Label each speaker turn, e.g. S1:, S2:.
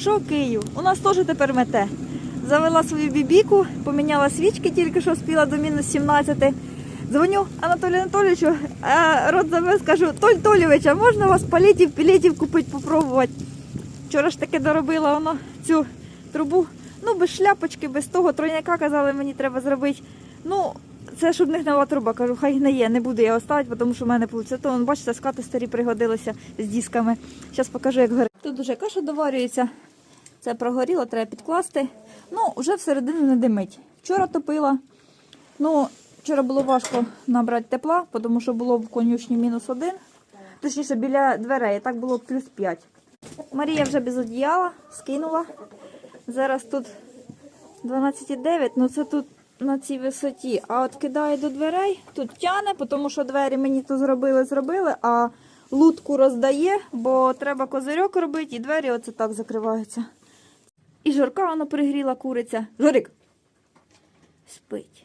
S1: Що Київ? У нас теж тепер мете. Завела свою бібіку, поміняла свічки, тільки що спіла до мінус 17. Дзвоню Анатолію Анатолійовичу, а рот завез, кажу, Толь Толівич, а можна у вас палітів, пілетів купити, попробувати? Вчора ж таки доробила воно цю трубу. Ну, без шляпочки, без того. Тройняка казали, мені треба зробити. Ну, це щоб них нова труба. Кажу, хай не не буду я оставити, тому що в мене вийде. То, бачите, скати старі пригодилися з дисками. Зараз покажу, як горить. Тут уже каша доварюється. Це прогоріло, треба підкласти. Ну, вже всередину не димить. Вчора топила. Ну, вчора було важко набрати тепла, тому що було в конюшні мінус один. Точніше, біля дверей, так було плюс 5. Марія вже без одіяла, скинула. Зараз тут 12,9, ну це тут на цій висоті. А от кидає до дверей, тут тяне, тому що двері мені тут зробили, зробили, а лутку роздає, бо треба козирьок робити, і двері оце так закриваються. І жорка воно пригріла куриця. Жорик. Спить.